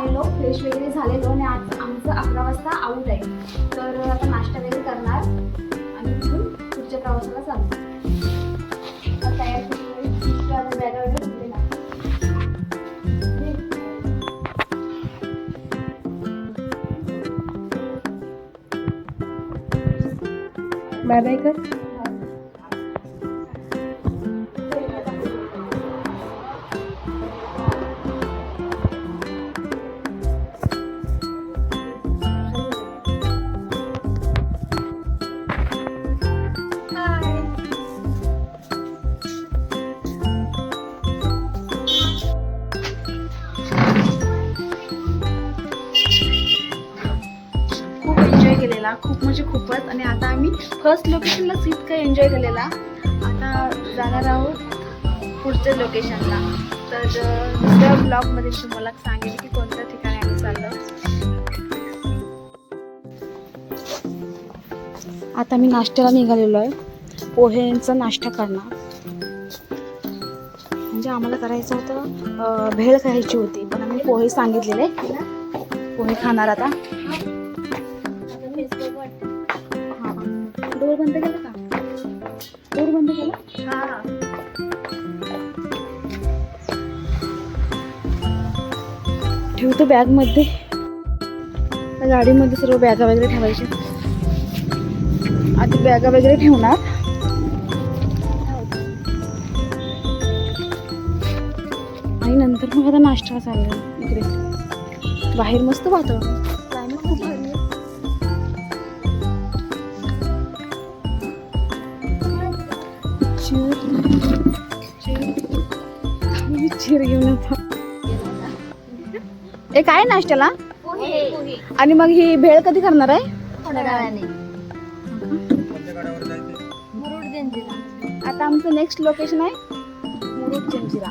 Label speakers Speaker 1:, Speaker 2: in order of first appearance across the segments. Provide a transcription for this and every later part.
Speaker 1: आलेलो फ्रेश वगैरे झालेलो आणि आज आमचं अकरा वाजता आऊट आहे. तर आता नाश्ता वगैरे करणार आणि तिथून पुढच्या प्रवासाला चालू तयार बॅगा वगैरे
Speaker 2: बाय बाय कर
Speaker 1: फर्स्ट लोकेशनलाच इतकं एन्जॉय केलेला. आता जाणार आहोत पुढच्या लोकेशनला तर दुसऱ्या ब्लॉगमध्ये तुम्हाला सांगेन की कोणत्या ठिकाणी आम्ही चाललो आता मी नाश्त्याला निघालेलो आहे. पोह्यांचा नाश्ता करणार. म्हणजे आम्हाला करायचं होतं भेळ खायची होती पण आम्ही पोहे सांगितलेले. पोहे खाणार आता. बंद केलं का? डोर बंद केलं? हा. ठेवतो बॅगमध्ये गाडीमध्ये सर्व बॅगा वगैरे ठेवायचे. आधी बॅगा वगैरे ठेवणार. आणि नंतर मग आता नाश्ता चालला इकडे. बाहेर मस्त वातावरण. चीर घेऊन येतो ए काय नाश्त्याला? आणि मग ही भेळ कधी करणार आहे? आता आमचं नेक्स्ट लोकेशन आहे मुरुड जंजिरा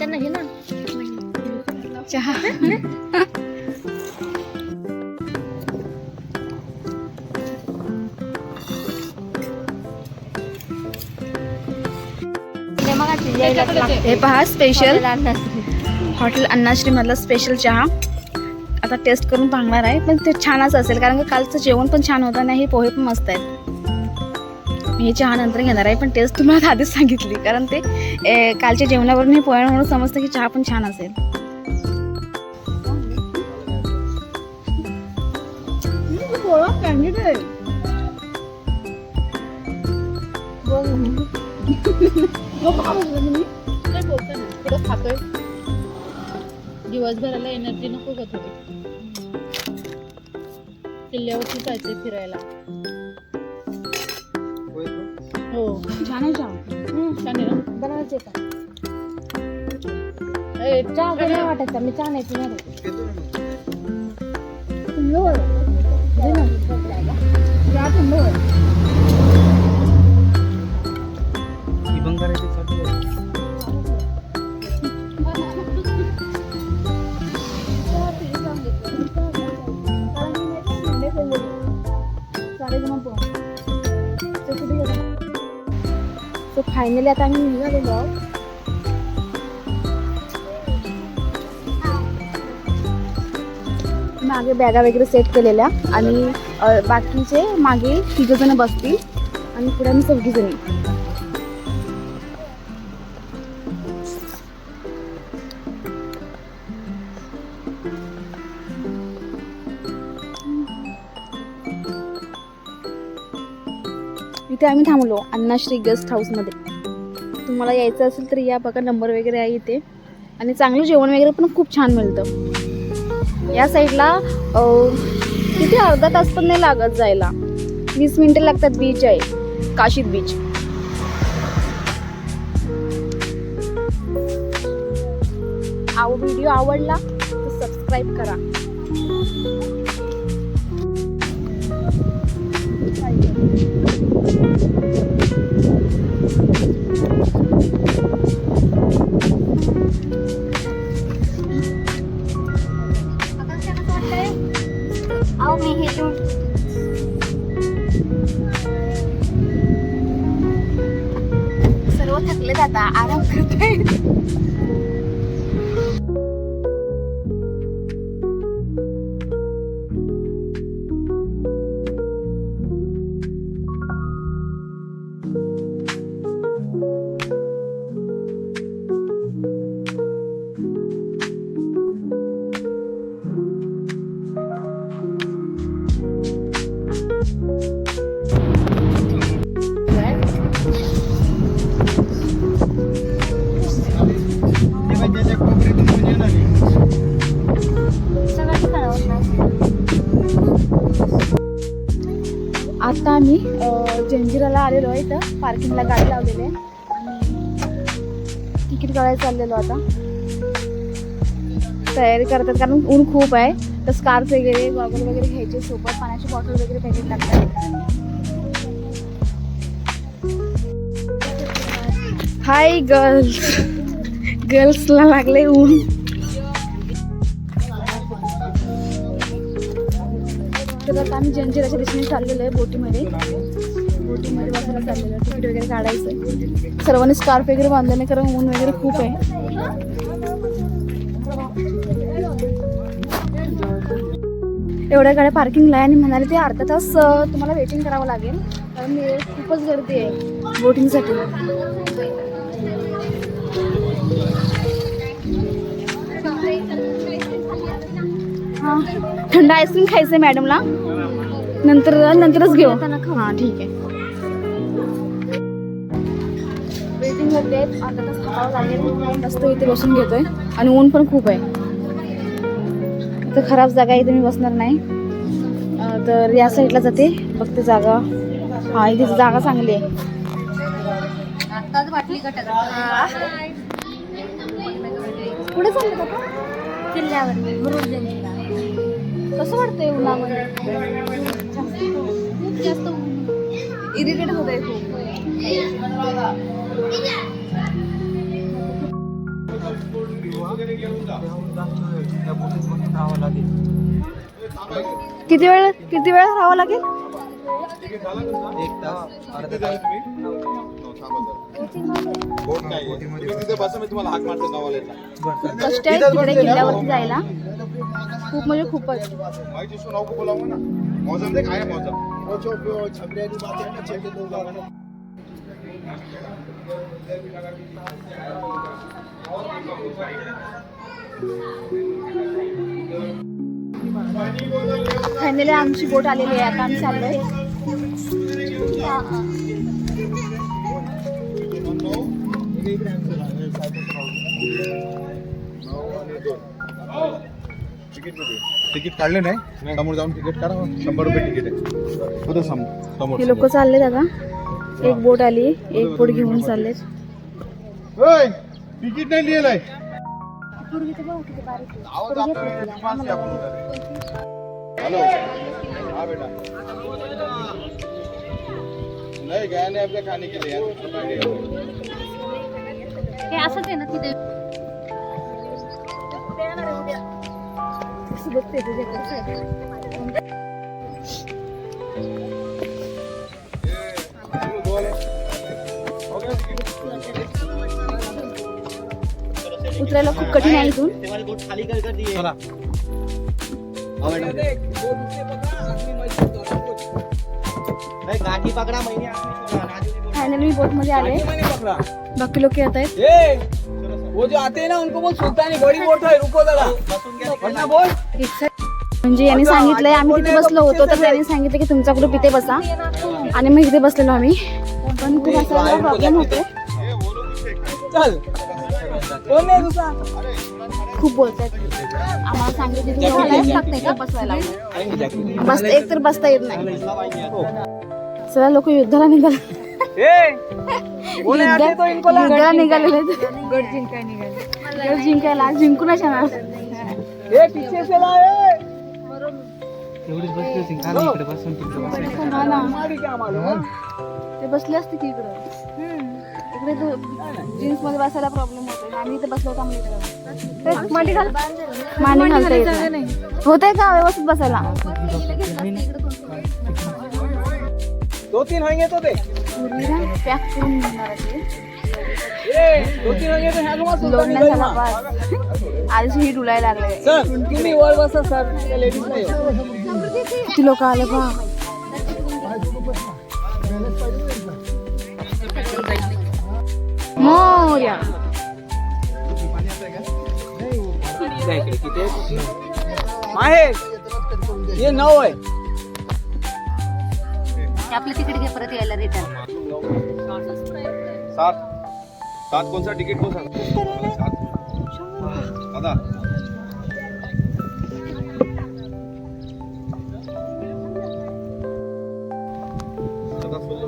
Speaker 3: त्यांना घे ना.
Speaker 1: चहा. हे पहा स्पेशल हॉटेल अन्नाश्री मधला स्पेशल चहा. आता टेस्ट करून पाहणार आहे पण ते छानच असेल कारण की कालचं जेवण पण छान होतं आणि हे पोहे पण मस्त आहेत. मी हे चहा नंतर घेणार आहे पण टेस्ट तुम्हाला आधीच सांगितली. कारण ते कालच्या जेवणावरून हे म्हणून समजतं की चहा पण छान असेल.
Speaker 3: खातोय दिवसभराला एनर्जी नको का थोडी किल्ल्यावरती जायचंय फिरायला. हो
Speaker 1: छान आहे चहा
Speaker 3: छान आहे ना
Speaker 1: बनवायचे का
Speaker 3: ए,
Speaker 1: चहा
Speaker 3: काय
Speaker 1: नाही वाटायचा मी चहा नाही पिणार सो फायनली आता आम्ही निघालेलो आहोत मागे बॅगा वगैरे सेट केलेल्या आणि बाकीचे मागे तिघ जण बसतील आणि पुढे आम्ही चौघी जणी. इथे आम्ही थांबलो अण्णाश्री गेस्ट हाऊसमध्ये तुम्हाला यायचं असेल तर या बघा नंबर वगैरे आहे इथे. आणि चांगलं जेवण वगैरे पण खूप छान मिळतं. या साईडला तिथे किती अर्धा तास पण नाही लागत जायला. वीस मिनटं लागतात बीच आहे. काशीद बीच व्हिडिओ आवडला तर सबस्क्राईब करा.
Speaker 4: अहो
Speaker 1: सर्व थकले आता आराम करते आलेलो आहे इथं. पार्किंगला गाडी लावलेली आहे. आणि तिकीट काढायला चाललेलो आता. तयारी करतात कारण ऊन खूप आहे. तर स्कार्फ वगैरे गॉगल वगैरे घ्यायचे सोबत. पाण्याची बॉटल वगैरे पॅकेट लागतात. हाय गर्ल्स गर्ल्सला लागले ऊन. तर आता आम्ही जंजिराच्या दिशेने चाललेलो आहे बोटीमध्ये. तिकीट वगैरे काढायचं सर्वांनी स्कार्फ वगैरे बांधल्याने कारण ऊन वगैरे खूप आहे. एवढ्या गाड्या पार्किंगला आहे आणि म्हणाले ते अर्धा तास तुम्हाला वेटिंग करावं लागेल. कारण खूपच गर्दी आहे बोटिंगसाठी हां. थंड आईस्क्रीम खायचं आहे मॅडमला नंतर नंतरच घेऊ. हां ठीक आहे. वेटिंग करते अर्धा तास थांबावं लागेल मस्त इथे बसून घेतोय. आणि ऊन पण खूप आहे. इथं खराब जागा इथे मी बसणार नाही. तर या साईडला जाते. बघते जागा. हा इथे जागा चांगली आहे. पुढे चालले का
Speaker 4: किल्ल्यावर
Speaker 1: कसं वाटतंय उन्हामध्ये?
Speaker 4: खूप जास्त
Speaker 1: इरिटेट होत आहे खूप. किती वेळ किती वेळ राहावं लागेल?
Speaker 5: एक तास अर्धा तास.
Speaker 6: तिथे बसा मी तुम्हाला हाक मारतो गावाला
Speaker 1: कष्ट आहे तिकडे किल्ल्यावरती जायला? खूप म्हणजे खूपच.
Speaker 6: माहिती सुनाव को बोलावं ना. मौसम
Speaker 1: फायनली आमची बोट आलेली आहे आता आम्ही चाललोय.
Speaker 6: तिकीट काढले नाही समोर जाऊन तिकीट काढा शंभर रुपये तिकीट आहे. समोर
Speaker 1: हे लोक चाललेत आता. एक बोट आली एक बोट घेऊन चाललेत.
Speaker 6: ओय, तिकीट नाही लिहिलंय नाही नाही आपल्या खाणे केले
Speaker 4: असंच आहे ना तिथे.
Speaker 1: बघते तुझ्याकडे उतरायला खूप कठीण आहे इथून.
Speaker 5: चला. गाठी पकडा
Speaker 1: फायनली मी बोटमध्ये आले बाकी लोक येत आहेत.
Speaker 7: वो जो आते हैं ना उनको बोल सुल्तानी बड़ी बोट है रुको जरा. वरना बोल.
Speaker 1: म्हणजे यांनी सांगितलंय आम्ही तिथे बसलो होतो तर त्यांनी सांगितलं की तुमचा ग्रुप इथे बसा. आणि मग इथे बसलेलो आम्ही. पण खूप असा प्रॉब्लेम होतो
Speaker 7: चल.
Speaker 1: खूप बोलतात आम्हाला सांगितलं की बसवायला? बस एक तर बसता येत नाही. सगळ्या लोक युद्धाला निघाले.
Speaker 7: ए बोले आते तो
Speaker 1: जिंकायला जिंकूनच येणार
Speaker 8: बसली होती. का नाही इकडे बसून तिकडे बसायचं.
Speaker 1: ना
Speaker 7: हमारी क्या मालूम
Speaker 1: ते बसले असते की इकडे. इकडे जीन्समध्ये बसायला प्रॉब्लेम आम्ही इथे बसलो होतो आम्ही मांडी घाल. मांडी घालता येत. नाही. होतंय का व्यवस्थित बसायला?
Speaker 7: दो तीन होंगे तो. दे
Speaker 1: पॅक करून घेणार आहे
Speaker 7: ए दो तीन होंगे तो ह्या तुम्हाला
Speaker 1: लोड
Speaker 7: त्या इकडे किती आहे? माहेश हे। नऊ आहे
Speaker 3: आपलं तिकीट घे परत यायला रिटर्न.
Speaker 2: सात. सात कौन सा टिकट को सर सात. दादा. दादा सुन लो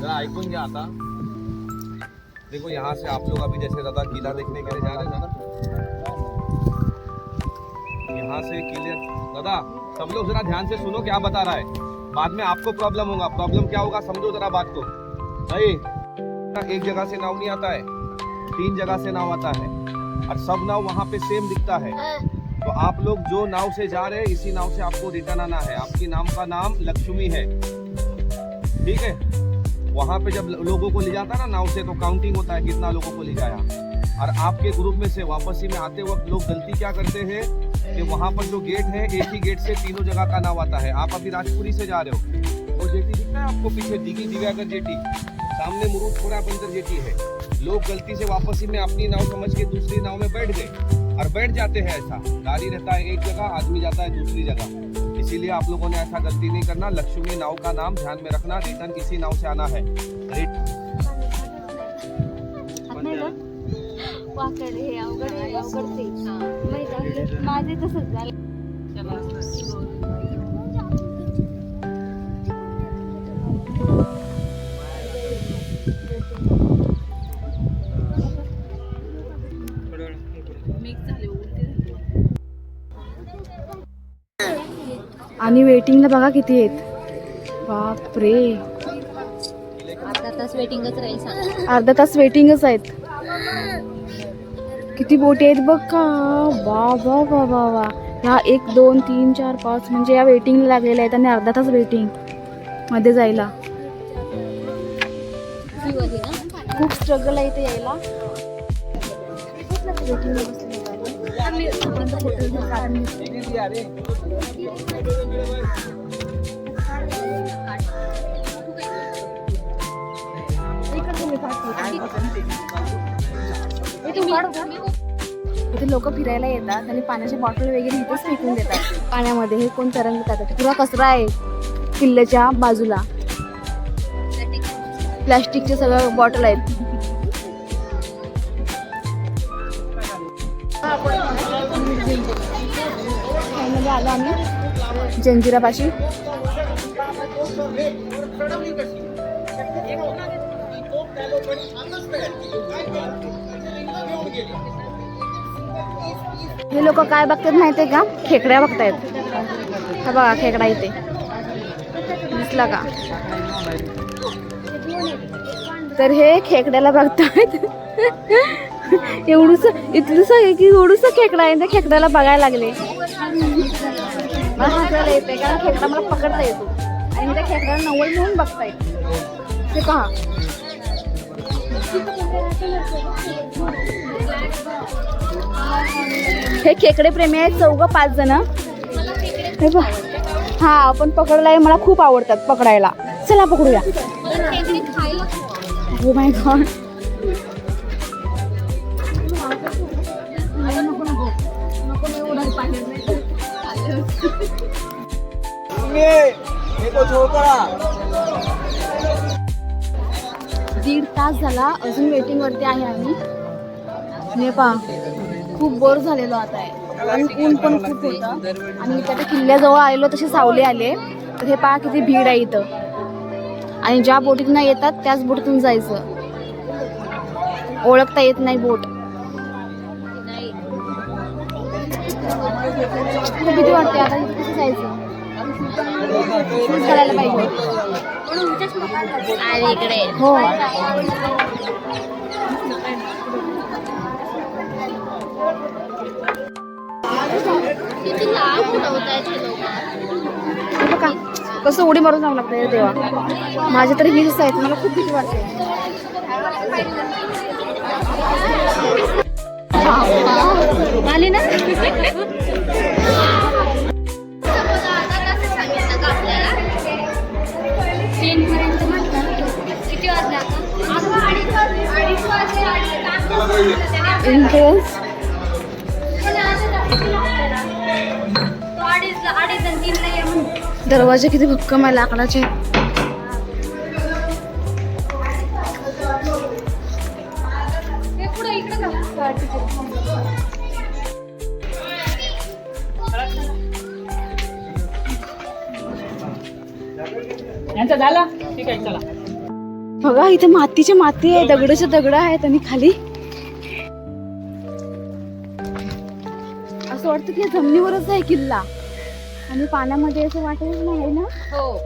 Speaker 2: जरा नो ऐकून घ्या आता। देखो यहाँ से आप लोग अभी जैसे दादा किला देखने के लिए जा रहे हैं दादा यहाँ से किले दादा, सब लोग जरा ध्यान से सुनो क्या बता रहा है। बाद में आपको प्रॉब्लम होगा। प्रॉब्लम क्या होगा समझो जरा बात को। भाई, एक जगह से नाव नहीं आता है, तीन जगह से नाव आता है, और सब नाव वहाँ पे सेम दिखता है। तो आप लोग जो नाव से जा रहे हैं, इसी नाव से आपको रिटर्न आना है। आपकी नाम का नाम लक्ष्मी है। ठीक है? वहाँ पे जब लोगों को ले जाता है ना नाव से तो काउंटिंग होता है कितना लोगों को ले जाया। और आपके ग्रुप में से वापसी में आते वक्त लोग गलती क्या करते हैं कि वहाँ पर जो गेट है, एक ही गेट से तीनों जगह का नाव आता है। आप अभी राजपुरी से जा रहे हो। वो जेटी दिखता है आपको पीछे दिगी दिव्यागर जेटी सामने मुरुद खोरा बंदर जेटी है। लोग गलती से वापसी में अपनी नाव समझ के दूसरी नाव में बैठ गए। और बैठ जाते हैं ऐसा। गाड़ी रहता है एक जगह, आदमी जाता है दूसरी जगह। इसीलिए आप लोगों ने ऐसा गलती नहीं करना। लक्ष्मी नाव का नाम ध्यान में रखना। रिटर्न किसी नाव से आना है।
Speaker 1: हे हे ते? माझे तसंच झालं आणि वेटिंगला बघा किती आहेत. बापरे.
Speaker 3: अर्धा तास वेटिंगच राहील सांग.
Speaker 1: अर्धा तास वेटिंगच आहेत. किती बोटी आहेत बघ का. वा वा वा वा वा. ह्या एक दोन तीन चार पाच म्हणजे या वेटिंगला लागलेल्या आहेत आणि अर्धा तास वेटिंगमध्ये जायला. खूप स्ट्रगल आहे इथे यायला. Waiting इथे लोक फिरायला येतात आणि पाण्याची बॉटल वगैरे इथेच फेकून देतात. पाण्यामध्ये हे कोण तरंगतात? पुरा कचरा आहे किल्ल्याच्या बाजूला. प्लास्टिकचे सगळं बॉटल आहेत. आलो आम्ही. जंजिरापाशी. हे लोक काय बघतात माहितीये का? खेकड्या बघतायत. हा बघा खेकडा इथे. दिसला का? तर हे खेकड्याला बघतायत. एवढूस इथलंस की एवढूस खेकडा आहे त्या खेकड्याला बघायला लागले. मला हसायला येते कारण खेकडा मला पकडता येतो. आणि त्या खेकड्याला नवल म्हणून बघताय ते पहा. हे खेकडे प्रेमी आहेत चौघ पाच जण. हे. हा आपण पकडलाय मला खूप आवडतात पकडायला. चला पकडूया. हो माय गॉड दीड तास झाला अजून वेटिंग वरती आहे आम्ही. हे पहा खूप बोर झालेलो आता आहे. आणि ऊन पण खूप होतं. आणि त्याच्या किल्ल्याजवळ आलेलो तसे सावले आले. तर हे पहा किती भीड आहे इथं. आणि ज्या बोटीतून येतात त्याच बोटीतून जायचं. ओळखता येत नाही बोट. खूप भीती वाटते आता कसं जायचं. करायला पाहिजे.
Speaker 3: इकडे.
Speaker 1: हो. कसं उडी मारून जावं लागतं देवा. माझे तर हिल्स आहेत मला खूप भीती वाटते. आली ना?
Speaker 3: तीन दरवाजा किती
Speaker 1: दरवाजे किती भक्कम आहे लाकडाचे.
Speaker 8: यांचा झाला? ठीक आहे चला.
Speaker 1: बघा इथे मातीची माती आहे दगडाचे दगड आहेत आणि खाली. असं वाटतं की जमिनीवरच आहे किल्ला. आणि पाण्यामध्ये असं वाटत नाही ना?
Speaker 3: हो.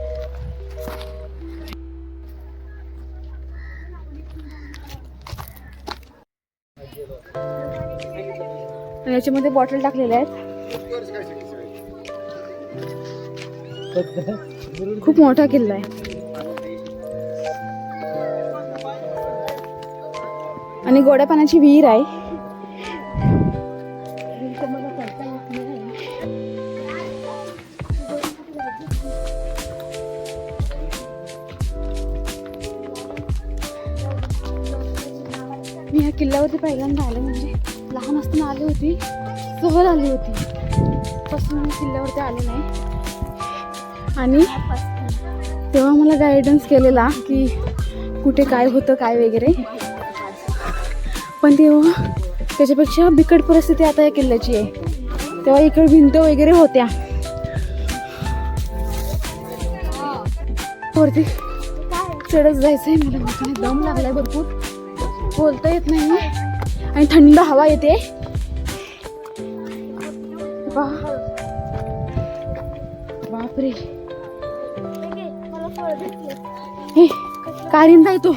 Speaker 1: आणि याच्यामध्ये बॉटल टाकलेल्या आहेत. खूप मोठा किल्ला आहे. आणि गोड्या पाण्याची विहीर आहे. मी ह्या किल्ल्यावरती पहिल्यांदा आले म्हणजे लहान असताना आली होती. सहल आली होती. तसं मी किल्ल्यावरती आले नाही. आणि तेव्हा मला गायडन्स केलेला की कुठे काय होतं काय वगैरे. पण तेव्हा त्याच्यापेक्षा बिकट परिस्थिती आता या किल्ल्याची आहे. तेव्हा इकडे भिंत वगैरे होत्या. वरती चढत जायचंय मला. डोक्याला दम लागलाय भरपूर. बोलता येत नाही. आणि थंड हवा येते. वा- बापरे. कारिंदा येतो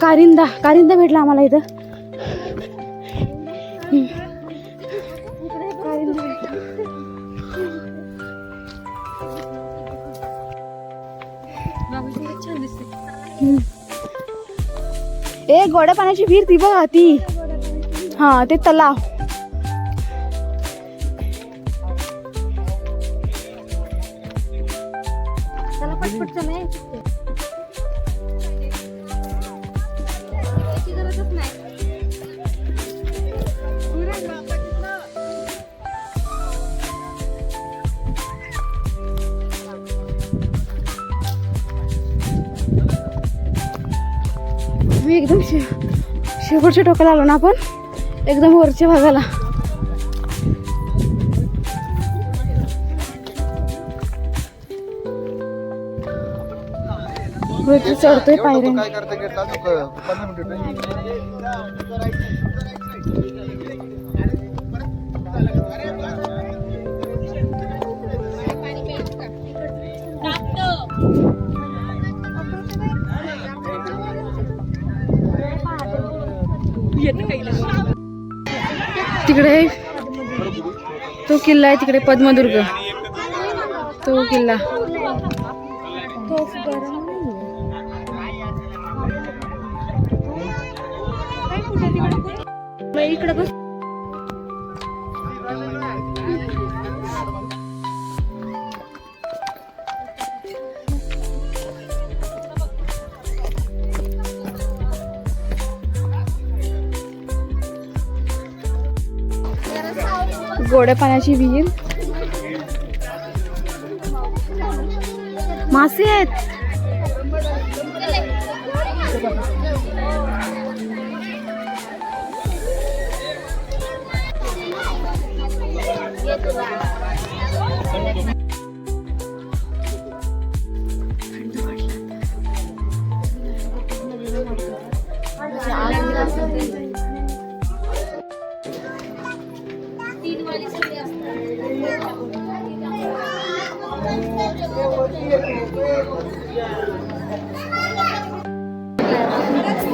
Speaker 1: कारिंदा. कारिंदा भेटला आम्हाला इथं. ए गोड्या पाण्याची विहीर ती बघा ती हा ते तलाव.
Speaker 3: चला पटपट चला
Speaker 1: मी एकदम शे शेवटच्या टोकाला आलो ना आपण एकदम वरच्या भागाला. वरती चढतोय पायऱ्या. तिकडे तो किल्ला आहे तिकडे पद्मदुर्ग. तो किल्ला. इकडे बस. गोड्या पाण्याची विहीर. मासे आहेत.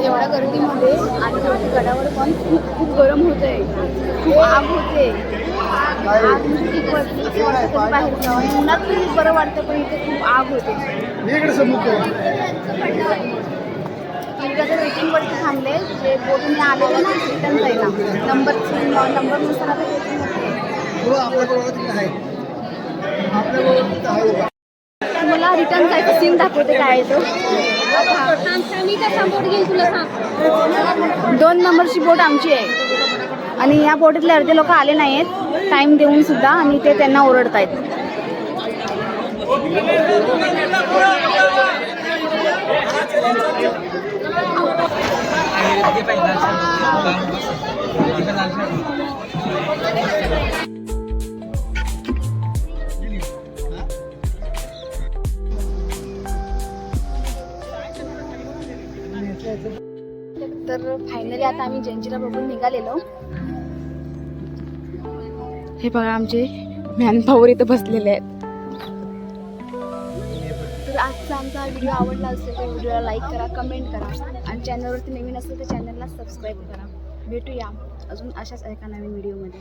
Speaker 1: एवढ्या गर्दीमध्ये आणि गडावर पण खूप खूप गरम होते खूप आग होते. आग म्हणजे बाहेर आणि उन्हात बरं वाटतं पण इथे खूप आग होते. आता वेटिंगवरती थांबले जे बोटून आलेले ना रिटर्न जायला. नंबर नंबरनुसार आता वेटिंगवरती तुम्हाला रिटर्न जायचं सीन दाखवते काय आहे तो. दोन नंबरची बोट आमची आहे. आणि या बोटीतले अर्धे लोक आले नाही आहेत टाईम देऊन सुद्धा आणि ते त्यांना ओरडत आहेत आम्ही जंजिरा बघून निघालेलो. हे बघा आमचे मॅनपावर इथं बसलेले आहेत. तर आजचा आमचा व्हिडिओ आवडला असेल तर व्हिडिओला लाईक करा कमेंट करा. आणि चॅनलवरती नवीन असेल तर चॅनलला सबस्क्राईब करा. भेटूया अजून अशाच एका नवीन व्हिडिओमध्ये